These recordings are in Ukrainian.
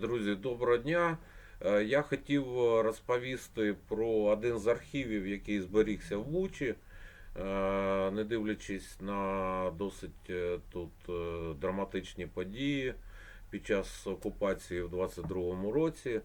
Друзі, доброго дня. Е, Я хотів е, розповісти про один з архівів, який зберігся в Бучі, Е, не дивлячись на досить тут драматичні події під час окупації в 22-му році.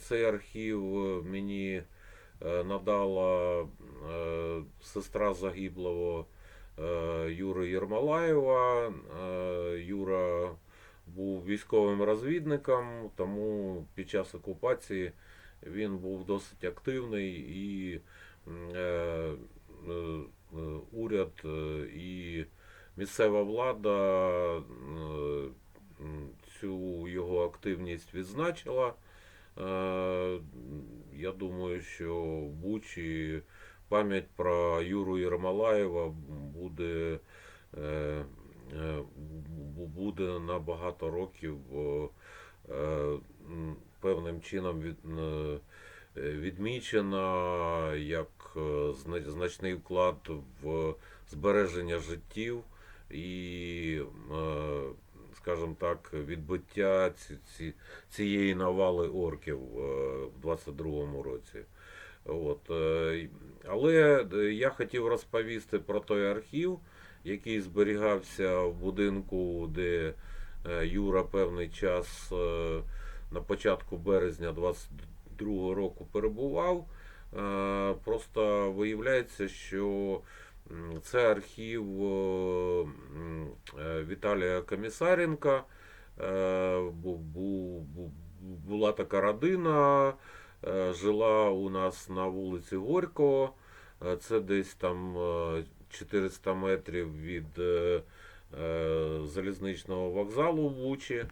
Цей архів мені надала сестра загиблого Юри Єрмолаєва. Е, Юра був військовим розвідником, тому під час окупації він був досить активний і е, е, е, уряд е, і місцева влада е, цю його активність відзначила. Я думаю, що в Бучі пам'ять про Юру Єрмолаєва буде бу- буде на багато років е, певним чином е, відмічена як е, значний вклад в збереження життів і, е, скажімо так, відбиття ці, ці, цієї навали орків е, в 22-му році. От, е, але е, я хотів розповісти про той архів, який зберігався в будинку, де е, Юра певний час е, на початку березня 22 року перебував. Е, Просто виявляється, що це архів Віталія Комісаренка. Бу- бу- бу- Була така родина, жила у нас на вулиці Горького. Це десь там 400 метрів від е, е, залізничного вокзалу в Бучі.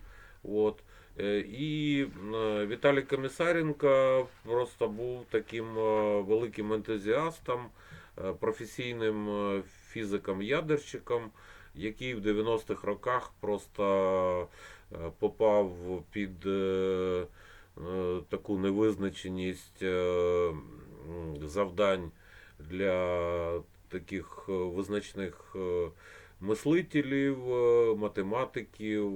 От. Е, І е, Віталій Комісаренко просто був таким великим ентузіастом, професійним фізиком-ядерщиком, який в 90-х роках просто попав під таку невизначеність завдань для таких е, визначних е, мислителів, е, математиків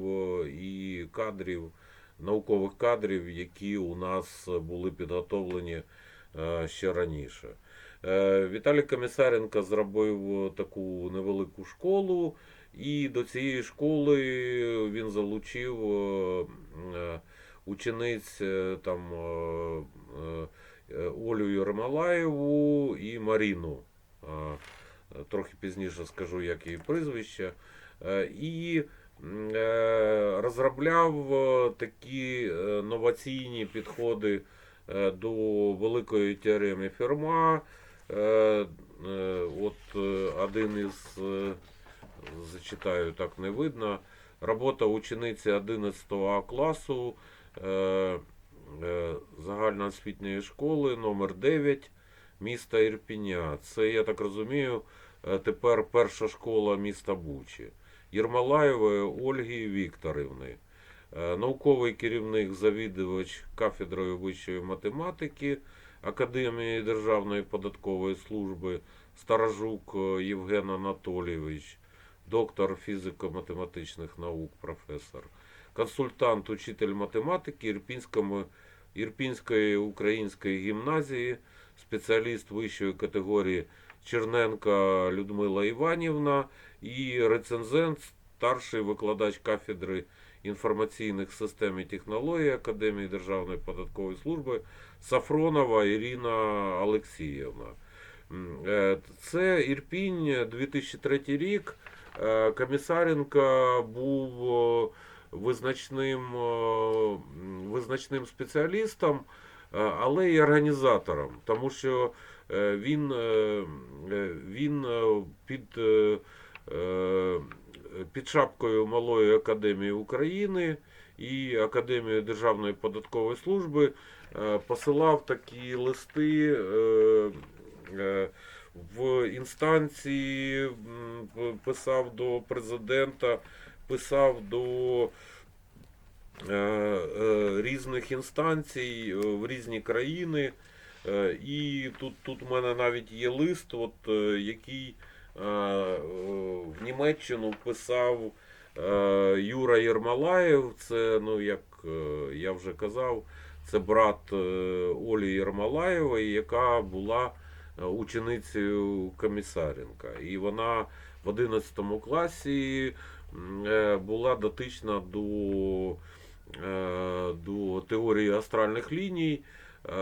і кадрів, наукових кадрів, які у нас були підготовлені ще раніше. Віталій Комісаренко зробив таку невелику школу, і до цієї школи він залучив учениць там Олю Єрмолаєву і Маріну. Е, Трохи пізніше скажу, як її прізвище. Е, І е, розробляв такі новаційні підходи до великої теореми Ферма. От один із, зачитаю, так не видно, робота учениці 11 А класу загальноосвітньої школи номер 9 міста Ірпіня. Це, я так розумію, е, тепер перша школа міста Бучі. Єрмолаєвої Ольги Вікторівни. Е, Науковий керівник, завідувач кафедрою вищої математики Академії Державної податкової служби Старожук е, Євген Анатолійович, доктор фізико-математичних наук, професор, консультант, учитель математики Ірпінської української гімназії, спеціаліст вищої категорії Черненка Людмила Іванівна і рецензент, старший викладач кафедри інформаційних систем і технологій Академії Державної податкової служби Сафронова Ірина Олексіївна. Е, Це Ірпінь 2003 рік. Е, Комісаренко був е, визначним, визначним спеціалістом, але й організатором, тому що е, він, е, е, він під, під шапкою Малої академії України і Академії Державної податкової служби посилав такі листи в інстанції, писав до президента, писав до різних інстанцій е, в різні країни. Е, І тут, тут у мене навіть є лист, от, е, який е, е, в Німеччину писав Е, Юра Єрмалаєв, це, ну, як е, я вже казав, це брат е, Олі Єрмалаєвої, яка була е, ученицею Комісаренка. І вона в 11 класі е, була дотична до, е, до теорії астральних ліній. Е,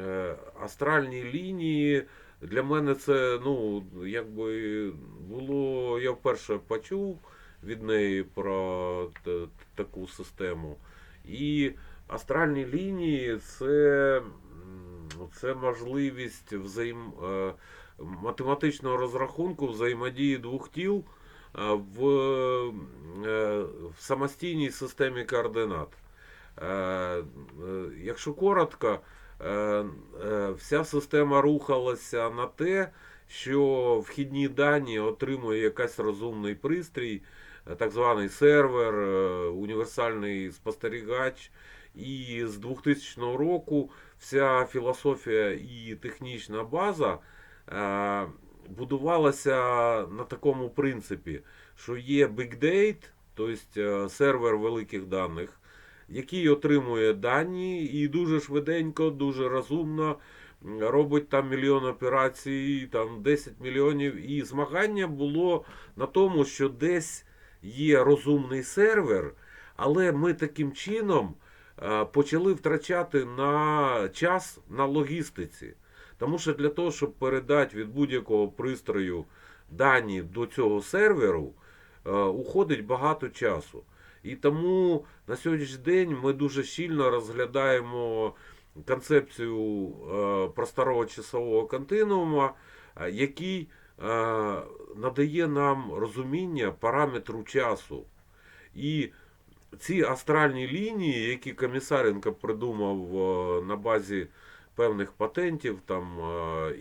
е, Астральні лінії для мене це ну, якби було. Я вперше почув від неї про таку систему. І астральні лінії це, це можливість взаєм, е, математичного розрахунку взаємодії двох тіл е, в, е, в самостійній системі координат. Е, е, Якщо коротко, вся система рухалася на те, що вхідні дані отримує якась розумний пристрій, так званий сервер, універсальний спостерігач. І з 2000 року вся філософія і технічна база будувалася на такому принципі, що є Big Data, тобто сервер великих даних, який отримує дані і дуже швиденько, дуже розумно робить там мільйон операцій, там 10 мільйонів. І змагання було на тому, що десь є розумний сервер, але ми таким чином е, почали втрачати на час на логістиці. Тому що для того, щоб передати від будь-якого пристрою дані до цього серверу, е, уходить багато часу. І тому на сьогоднішній день ми дуже щільно розглядаємо концепцію е, просторового часового континуума, е, який надає нам розуміння параметру часу. І ці астральні лінії, які Комісаренко придумав на базі певних патентів там,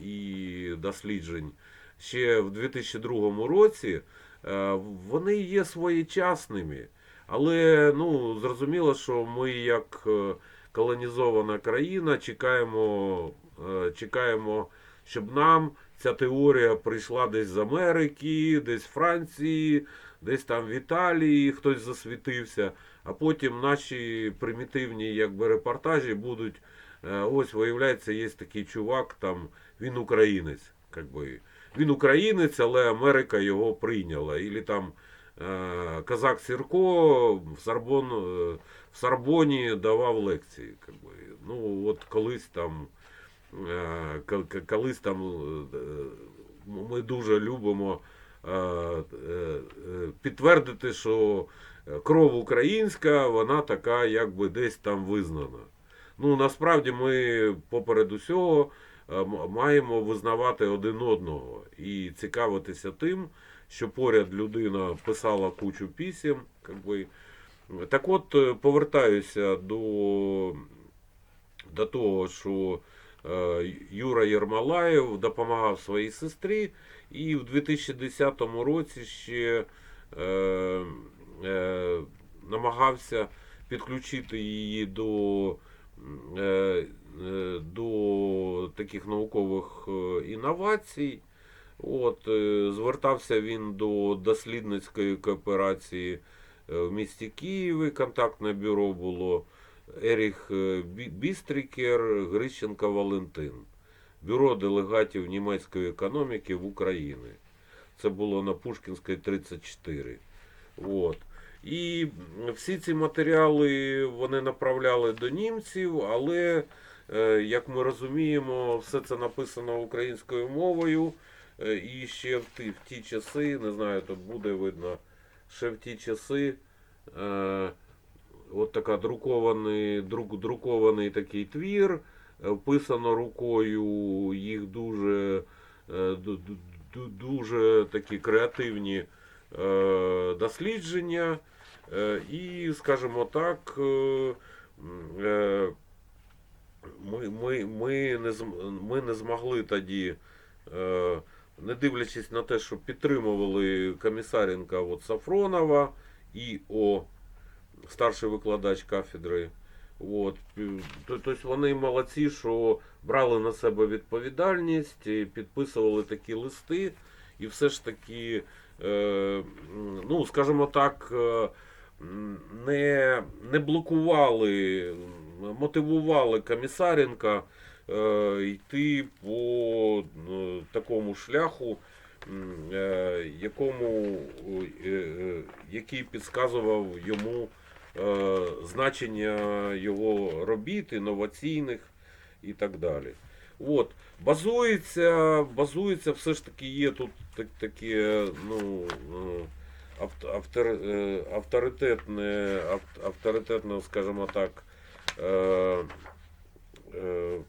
і досліджень ще в 2002 році, е, вони є своєчасними. Але ну, зрозуміло, що ми, як е, колонізована країна, чекаємо, е, чекаємо, щоб нам ця теорія прийшла десь з Америки, десь з Франції, десь там в Італії хтось засвітився, а потім наші примітивні якби, репортажі будуть. Е, Ось, виявляється, є такий чувак, там, він українець. Якби. Він українець, але Америка його прийняла. Ілі там е, Казак Сірко в, Сорбон, е, в Сорбоні давав лекції. Якби. Ну, от колись там, колись там ми дуже любимо підтвердити, що кров українська, вона така, якби десь там визнана. Ну, насправді ми поперед усього е, маємо визнавати один одного і цікавитися тим, що поряд людина писала кучу пісім. Якби. Так от, е, повертаюся до, до того, що е, Юра Єрмалаєв допомагав своїй сестрі, і в 2010 році ще е, е, намагався підключити її до, до таких наукових е, інновацій. От, е, звертався він до дослідницької кооперації е, в місті Києві. Контактне бюро було Еріх е, Бістрікер, Грищенко Валентин. Бюро делегатів німецької економіки в Україні. Це було на Пушкінській 34. От. І всі ці матеріали вони направляли до німців, але, е, як ми розуміємо, все це написано українською мовою. Е, І ще в ті, в ті часи, не знаю, тут буде видно, ще в ті часи е, от така друкований, друк, друкований такий твір, вписано рукою, їх дуже, ду- ду- ду- дуже такі креативні дослідження. Е, І, скажімо так, е, е, ми, ми, ми, не, ми не змогли тоді, не дивлячись на те, що підтримували Комісаренка от Сафронова і О, старший викладач кафедри. От, тобто вони молодці, що брали на себе відповідальність, підписували такі листи, і все ж таки ну, скажімо так, не, не блокували, мотивували Комісаренка е, йти по е, такому шляху, е, якому, який підказував йому значення його робіт, інноваційних і так далі. От. Базується, базується, все ж таки є тут так, таке, ну, е, автор, авторитетне, авт- авторитетне, скажімо так, е, е,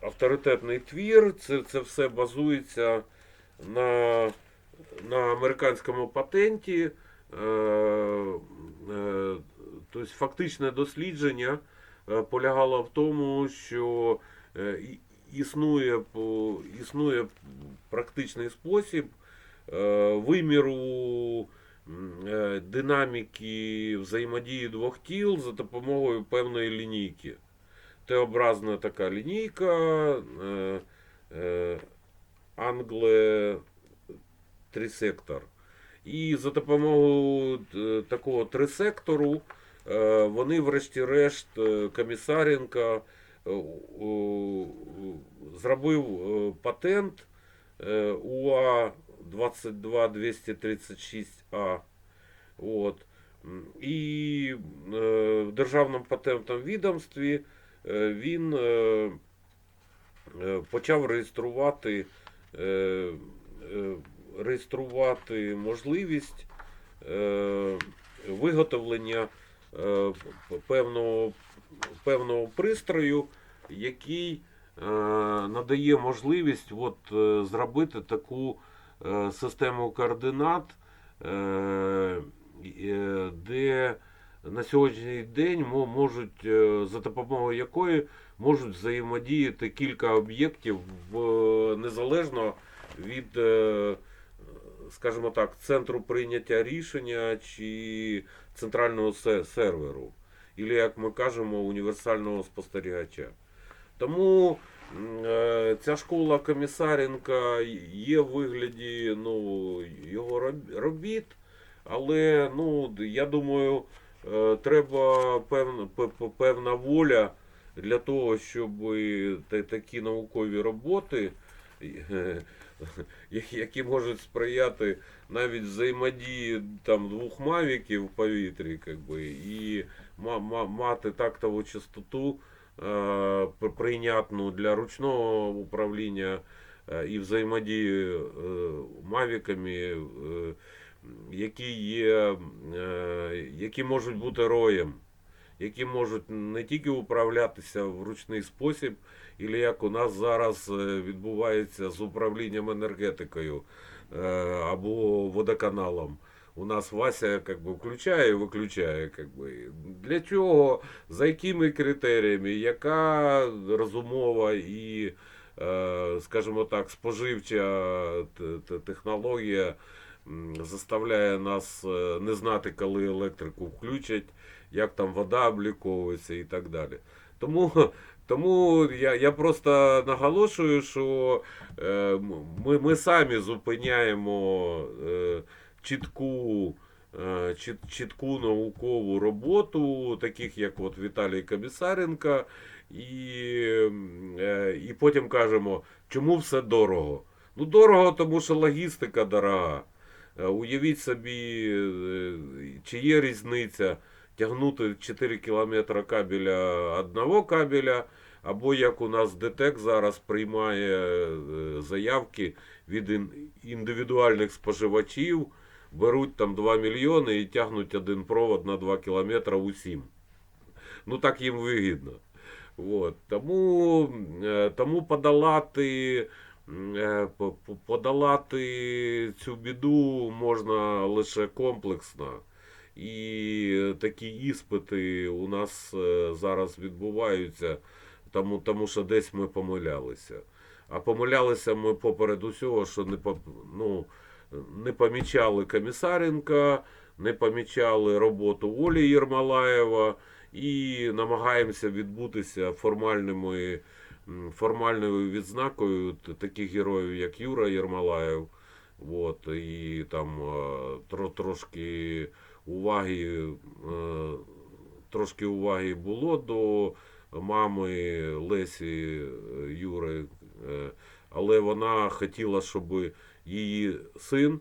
авторитетний твір. Це, це все базується на, на американському патенті. Тобто фактичне дослідження полягало в тому, що існує, існує практичний спосіб Е, виміру е, динаміки взаємодії двох тіл за допомогою певної лінійки. Т-образна така лінійка, е, англе трисектор. І за допомогою такого трисектору вони, врешті-решт, комісаренка зробив патент УА 22 236 а От. І е, э, в Державному патентному відомстві э, він е, почав реєструвати е, реєструвати можливість е, виготовлення е, певного певного пристрою, який е, надає можливість от, е, зробити таку систему координат, е, е, де на сьогоднішній день можуть, е, за допомогою якої можуть взаємодіяти кілька об'єктів незалежно від, е, скажімо так, центру прийняття рішення чи центрального серверу, або, як ми кажемо, універсального спостерігача. Тому е, ця школа Комісаренка є в вигляді ну, його робіт, але ну, я думаю, е, треба певна, пе- пе- певна воля для того, щоб такі наукові роботи, е, які- можуть сприяти навіть взаємодії там, двох мавіків в повітрі, как би, і ма- ма- мати тактову частоту е, прийнятну для ручного управління е, і взаємодії е, мавіками, е, які є, е, які можуть бути роєм, які можуть не тільки управлятися в ручний спосіб, і як у нас зараз е, відбувається з управлінням енергетикою е, або водоканалом. У нас Вася как би, включає і виключає. Как би. Для чого, за якими критеріями, яка розумова і, е, скажімо так, споживча технологія заставляє нас е, не знати, коли електрику включать, як там вода обліковується і так далі. Тому, тому я, я просто наголошую, що е, ми, ми самі зупиняємо е, чітку, е, чіт, чітку наукову роботу, таких як от Віталій Комісаренко, і, е, і потім кажемо, чому все дорого. Ну, дорого, тому що логістика дорога. Е, Уявіть собі, чи є різниця тягнути 4 кілометри кабеля одного кабеля, або як у нас ДТЕК зараз приймає заявки від індивідуальних споживачів, беруть там 2 мільйони і тягнуть один провод на 2 кілометри усім. Ну так їм вигідно. От. Тому, е, тому подолати, е, по- по- подолати цю біду можна лише комплексно. І такі іспити у нас е, зараз відбуваються, тому, тому що десь ми помилялися. А помилялися ми поперед усього, що не, ну, не помічали Комісаренка, не помічали роботу Олі Єрмалаєва і намагаємося відбутися формальними, формальною відзнакою таких героїв, як Юра Єрмалаєв, От, і там е, тро, трошки уваги, е, трошки уваги було до мами Лесі е, Юри, але вона хотіла, щоб її син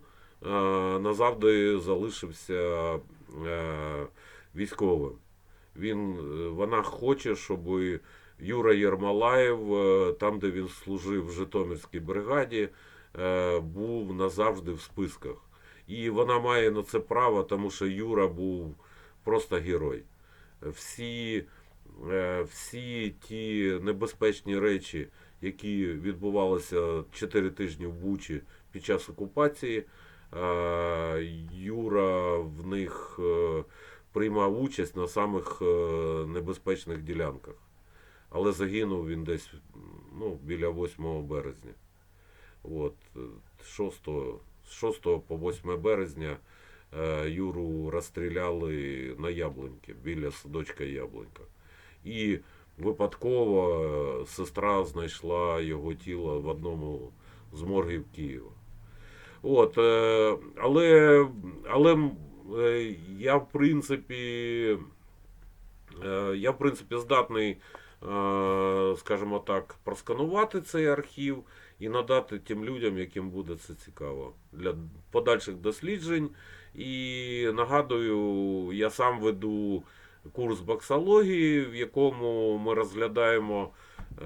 назавжди залишився е, військовим. Він, вона хоче, щоб Юра Єрмолаєв, е, там, де він служив в Житомирській бригаді, е, був назавжди в списках. І вона має на це право, тому що Юра був просто герой. Всі, всі ті небезпечні речі, які відбувалися 4 тижні в Бучі під час окупації, Юра в них е, приймав участь на самих е, небезпечних ділянках. Але загинув він десь ну, біля 8 березня. От, е, 6, з 6 по 8 березня е, Юру розстріляли на Яблоньки, біля садочка Яблонька. І випадково е, сестра знайшла його тіло в одному з моргів Києва. От, е, але, але е, я в принципі, я в принципі здатний, скажімо так, просканувати цей архів і надати тим людям, яким буде це цікаво для подальших досліджень. І нагадую, я сам веду курс боксології, в якому ми розглядаємо,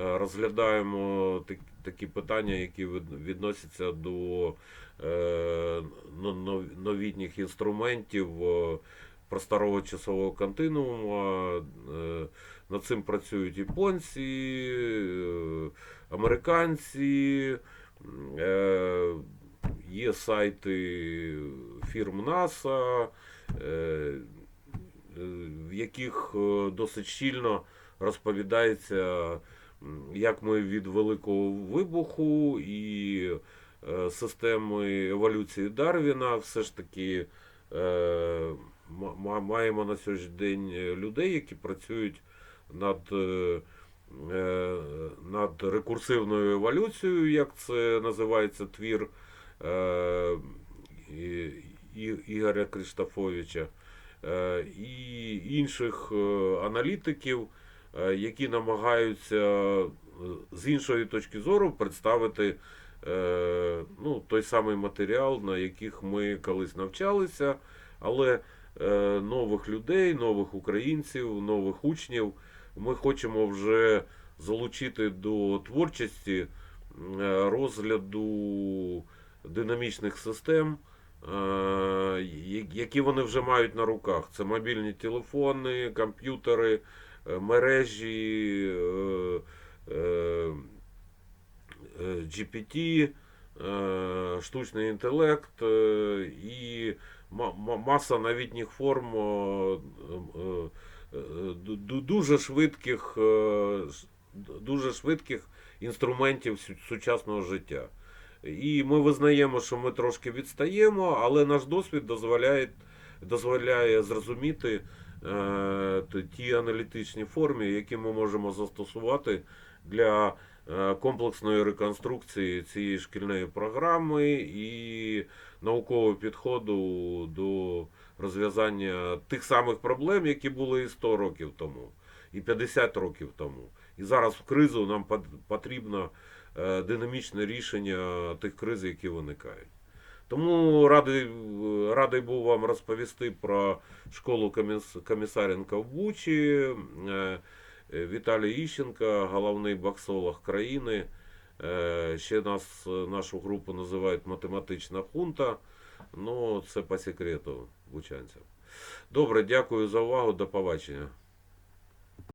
е, розглядаємо так- такі питання, які відносяться до е, новітніх інструментів е, просторового часового континууму. Над цим працюють японці, американці, є сайти фірм НАСА, в яких е, досить щільно розповідається, як ми від великого вибуху і е, системи еволюції Дарвіна все ж таки е, ма- ма- маємо на сьогоднішній день людей, які працюють над, над рекурсивною еволюцією, як це називається твір Ігоря Криштофовича, і інших е, аналітиків, е, які намагаються е, з іншої точки зору представити е, ну, той самий матеріал, на яких ми колись навчалися, але е, нових людей, нових українців, нових учнів ми хочемо вже залучити до творчості е, розгляду динамічних систем, е, які вони вже мають на руках. Це мобільні телефони, комп'ютери, е, мережі, е, е, е, GPT, е, штучний інтелект е, і ма- ма- маса новітніх форм е, е, е, ду- ду- дуже швидких, е, дуже швидких інструментів сучасного життя. І ми визнаємо, що ми трошки відстаємо, але наш досвід дозволяє, дозволяє зрозуміти е, ті аналітичні форми, які ми можемо застосувати для е, комплексної реконструкції цієї шкільної програми і наукового підходу до розв'язання тих самих проблем, які були і 100 років тому, і 50 років тому. І зараз в кризу нам потрібно динамічне рішення тих криз, які виникають. Тому радий, радий був вам розповісти про школу Комісаренка в Бучі. Е, е, Віталій Іщенко, головний боксолог країни. Е, Ще нас, е, нашу групу називають математична хунта. Ну, це по секрету бучанцям. Добре, дякую за увагу. До побачення.